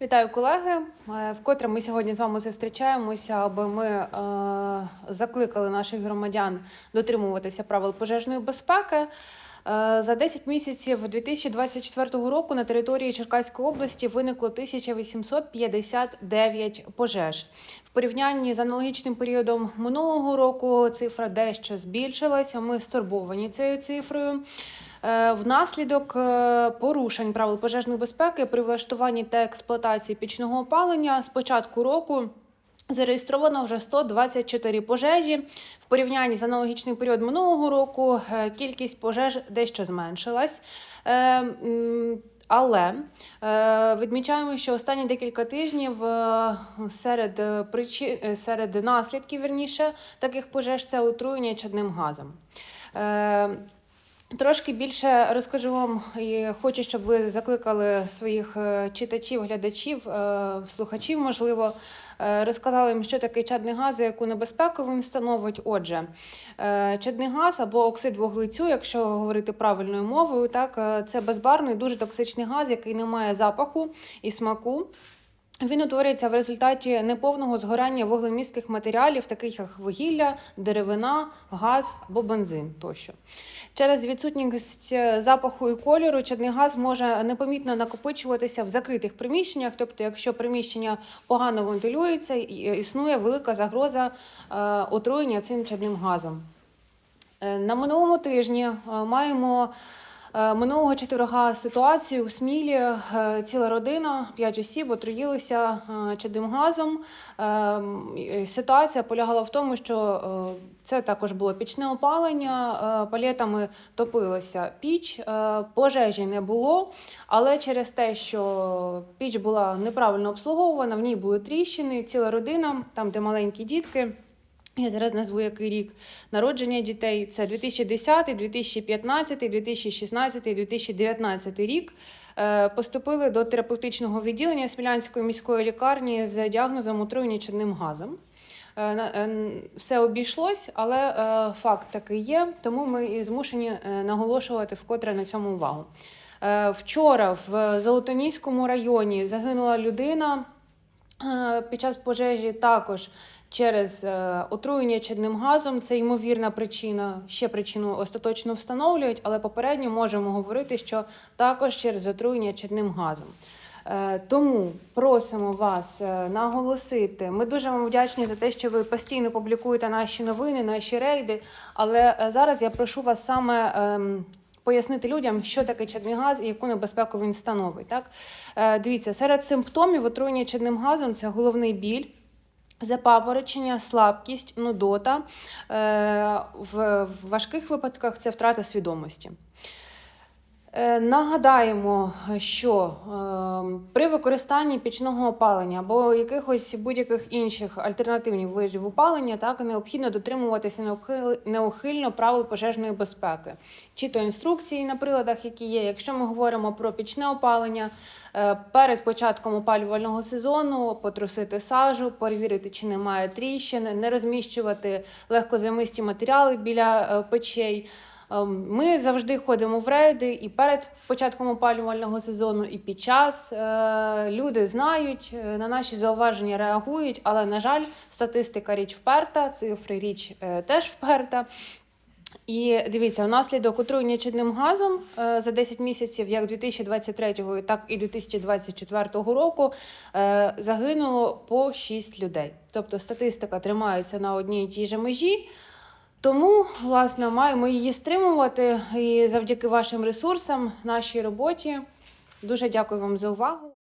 Вітаю колеги. Е, Вкотре ми сьогодні з вами зустрічаємося, аби ми е, закликали наших громадян дотримуватися правил пожежної безпеки. Е, За 10 місяців 2024 року на території Черкаської області виникло 1859 пожеж. В порівнянні з аналогічним періодом минулого року цифра дещо збільшилася. Ми стурбовані цією цифрою. Е, Внаслідок е, порушень правил пожежної безпеки при влаштуванні та експлуатації пічного опалення з початку року. Зареєстровано вже 124 пожежі. В порівнянні з аналогічним періодом минулого року е, кількість пожеж дещо зменшилась. Але відмічаємо, що останні декілька тижнів серед причин серед наслідків вірніше таких пожеж це отруєння чадним газом. Трошки більше розкажу вам і хочу, щоб ви закликали своїх е, читачів, глядачів, е, слухачів, можливо, е, розказали їм, що таке чадний газ і яку небезпеку він становить. Отже, чадний газ або оксид вуглецю, якщо говорити правильною мовою, так це безбарний, дуже токсичний газ, який не має запаху і смаку. Він утворюється в результаті неповного згорання вуглемістких матеріалів, таких як вугілля, деревина, газ або бензин тощо. Через відсутність е, запаху і кольору чадний газ може непомітно накопичуватися в закритих приміщеннях, тобто, якщо приміщення погано вентилюється, існує велика загроза е, отруєння цим чадним газом. Е, На минулому тижні е, маємо е, минулого четверга ситуацію у Смілі. Е, Ціла родина, п'ять осіб отруїлися е, чадним газом. Е, Ситуація полягала в тому, що е, це також було пічне опалення, е, палетами топилася піч, е, пожежі не було, але через те, що піч була неправильно обслуговувана, в ній були тріщини, ціла родина, там, де маленькі дітки. Я зараз назву який рік народження дітей. Це 2010, 2015, 2016, 2019 рік. Е, Поступили до терапевтичного відділення Смілянської міської лікарні з діагнозом отруєння чадним газом. Е, е, Все обійшлось, але факт такий є, тому ми і змушені наголошувати вкотре на цьому увагу. Вчора в Золотоніському районі загинула людина. Під час пожежі також через е, отруєння чадним газом. Це ймовірна причина. Ще причину остаточно встановлюють, але попередньо можемо говорити, що також через отруєння чадним газом. Е, Тому просимо вас е, наголосити. Ми дуже вам вдячні за те, що ви постійно публікуєте наші новини, наші рейди. Але зараз я прошу вас саме. ем, Пояснити людям, що таке чадний газ і яку небезпеку він становить. Так? Дивіться, серед симптомів отруєння чадним газом це головний біль, запапорочення, слабкість, нудота. Е, в, в важких випадках це втрата свідомості. Е, Нагадаємо, що е, при використанні пічного опалення або якихось будь-яких інших альтернативних видів опалення так необхідно дотримуватися неухильно правил пожежної безпеки, чи то інструкції на приладах, які є. Якщо ми говоримо про пічне опалення, е, перед початком опалювального сезону потрусити сажу, перевірити, чи немає тріщин, не розміщувати легкозаймисті матеріали біля е, печей. Ем, Ми завжди ходимо в рейди і перед початком опалювального сезону, і під час. Е, Люди знають, е, на наші зауваження реагують, але, на жаль, статистика річ вперта, цифри річ е, теж вперта. І дивіться, внаслідок отруєння чадним газом за 10 місяців, як 2023, так і 2024 року, загинуло по 6 людей. Тобто статистика тримається на одній і тій же межі. Тому, власне, маємо її стримувати і завдяки вашим ресурсам, нашій роботі. Дуже дякую вам за увагу.